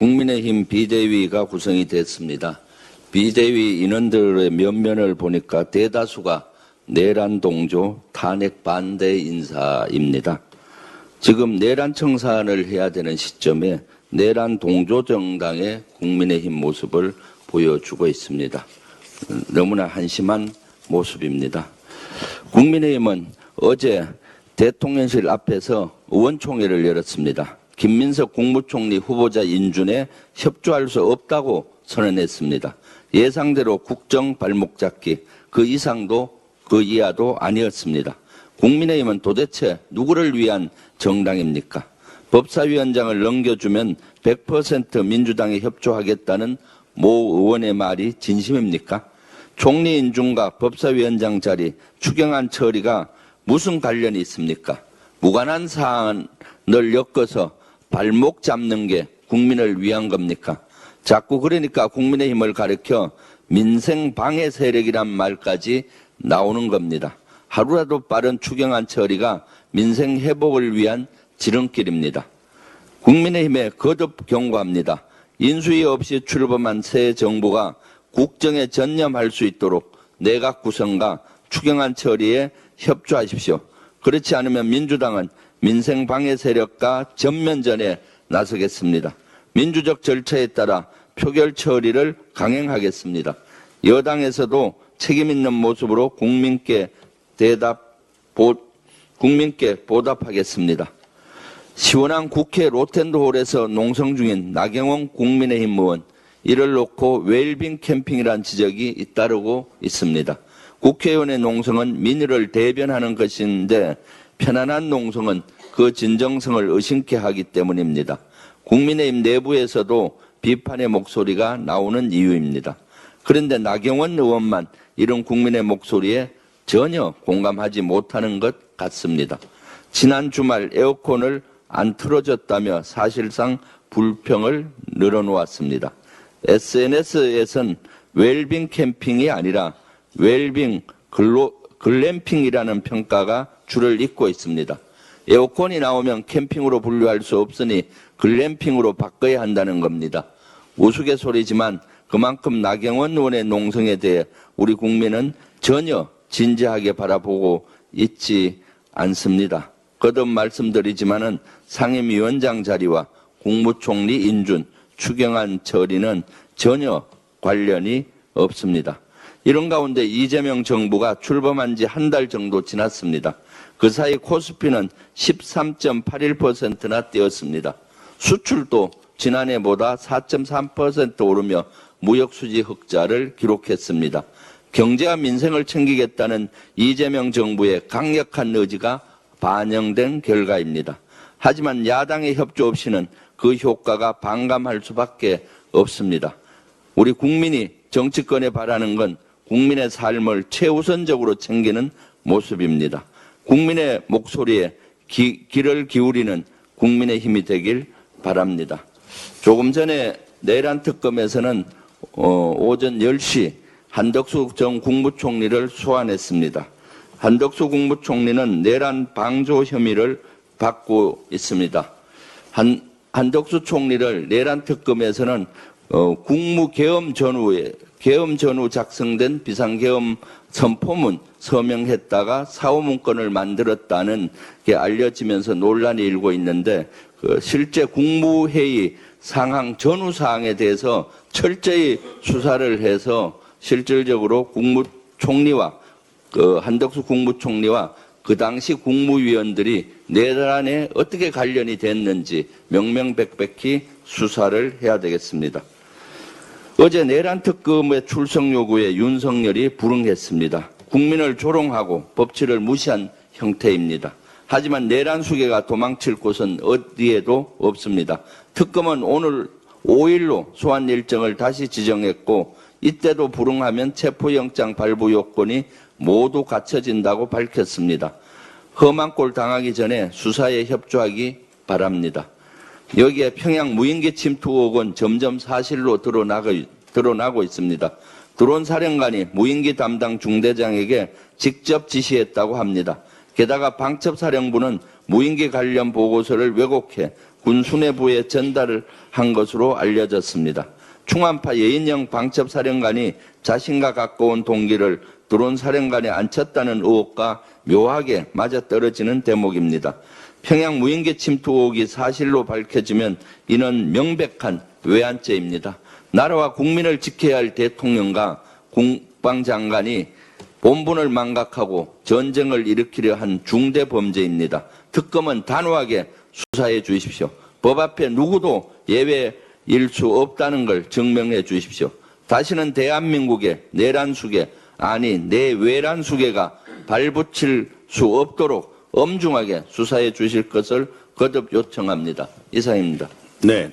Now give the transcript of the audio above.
국민의힘 비대위가 구성이 됐습니다. 비대위 인원들의 면면을 보니까 대다수가 내란 동조 탄핵 반대 인사입니다. 지금 내란 청산을 해야 되는 시점에 내란 동조 정당의 국민의힘 모습을 보여주고 있습니다. 너무나 한심한 모습입니다. 국민의힘은 어제 대통령실 앞에서 의원총회를 열었습니다. 김민석 국무총리 후보자 인준에 협조할 수 없다고 선언했습니다. 예상대로 국정 발목 잡기 그 이상도 그 이하도 아니었습니다. 국민의힘은 도대체 누구를 위한 정당입니까? 법사위원장을 넘겨주면 100% 민주당에 협조하겠다는 모 의원의 말이 진심입니까? 총리 인준과 법사위원장 자리 추경안 처리가 무슨 관련이 있습니까? 무관한 사안을 엮어서 발목 잡는 게 국민을 위한 겁니까? 자꾸 그러니까 국민의힘을 가리켜 민생 방해 세력이란 말까지 나오는 겁니다. 하루라도 빠른 추경안 처리가 민생 회복을 위한 지름길입니다. 국민의힘에 거듭 경고합니다. 인수위 없이 출범한 새 정부가 국정에 전념할 수 있도록 내각 구성과 추경안 처리에 협조하십시오. 그렇지 않으면 민주당은 민생 방해 세력과 전면전에 나서겠습니다. 민주적 절차에 따라 표결 처리를 강행하겠습니다. 여당에서도 책임 있는 모습으로 국민께 대답, 보, 국민께 보답하겠습니다. 시원한 국회 로텐드홀에서 농성 중인 나경원 국민의힘 의원 이를 놓고 웰빙 캠핑이란 지적이 잇따르고 있습니다. 국회의원의 농성은 민의를 대변하는 것인데 편안한 농성은 그 진정성을 의심케 하기 때문입니다. 국민의힘 내부에서도 비판의 목소리가 나오는 이유입니다. 그런데 나경원 의원만 이런 국민의 목소리에 전혀 공감하지 못하는 것 같습니다. 지난 주말 에어컨을 안 틀어줬다며 사실상 불평을 늘어놓았습니다. SNS에선 웰빙 캠핑이 아니라 웰빙 글로, 글램핑이라는 평가가 줄을 잇고 있습니다. 에어컨이 나오면 캠핑으로 분류할 수 없으니 글램핑으로 바꿔야 한다는 겁니다. 우스갯소리지만 그만큼 나경원 의원의 농성에 대해 우리 국민은 전혀 진지하게 바라보고 있지 않습니다. 거듭 말씀드리지만은 상임위원장 자리와 국무총리 인준, 추경안 처리는 전혀 관련이 없습니다. 이런 가운데 이재명 정부가 출범한 지 한 달 정도 지났습니다. 그 사이 코스피는 13.81%나 뛰었습니다. 수출도 지난해보다 4.3% 오르며 무역수지 흑자를 기록했습니다. 경제와 민생을 챙기겠다는 이재명 정부의 강력한 의지가 반영된 결과입니다. 하지만 야당의 협조 없이는 그 효과가 반감할 수밖에 없습니다. 우리 국민이 정치권에 바라는 건 국민의 삶을 최우선적으로 챙기는 모습입니다. 국민의 목소리에 기, 귀를 기울이는 국민의 힘이 되길 바랍니다. 조금 전에 내란 특검에서는 어, 오전 10시 한덕수 전 국무총리를 소환했습니다. 한덕수 국무총리는 내란 방조 혐의를 받고 있습니다. 한, 한덕수 총리를 내란 특검에서는 어, 국무계엄 전후에 계엄 전후 작성된 비상계엄 선포문 서명했다가 사후문건을 만들었다는 게 알려지면서 논란이 일고 있는데 그 실제 국무회의 상황 전후 사항에 대해서 철저히 수사를 해서 실질적으로 국무총리와 그 한덕수 국무총리와 그 당시 국무위원들이 내란에 어떻게 관련이 됐는지 명명백백히 수사를 해야 되겠습니다. 어제 내란 특검의 출석 요구에 윤석열이 불응했습니다. 국민을 조롱하고 법치를 무시한 형태입니다. 하지만 내란 수계가 도망칠 곳은 어디에도 없습니다. 특검은 오늘 5일로 소환 일정을 다시 지정했고 이때도 불응하면 체포영장 발부 요건이 모두 갖춰진다고 밝혔습니다. 험한 꼴 당하기 전에 수사에 협조하기 바랍니다. 여기에 평양 무인기 침투 의혹은 점점 사실로 드러나고, 드러나고 있습니다. 드론 사령관이 무인기 담당 중대장에게 직접 지시했다고 합니다. 게다가 방첩사령부는 무인기 관련 보고서를 왜곡해 군 수뇌부에 전달을 한 것으로 알려졌습니다. 충암파 여인영 방첩사령관이 자신과 가까운 동기를 드론 사령관에 앉혔다는 의혹과 묘하게 맞아떨어지는 대목입니다. 평양 무인기 침투 의혹이 사실로 밝혀지면 이는 명백한 외환죄입니다. 나라와 국민을 지켜야 할 대통령과 국방장관이 본분을 망각하고 전쟁을 일으키려 한 중대 범죄입니다. 특검은 단호하게 수사해 주십시오. 법 앞에 누구도 예외일 수 없다는 걸 증명해 주십시오. 다시는 대한민국의 내란수계, 아니 내외란수계가 발붙일 수 없도록 엄중하게 수사해 주실 것을 거듭 요청합니다. 이상입니다. 네.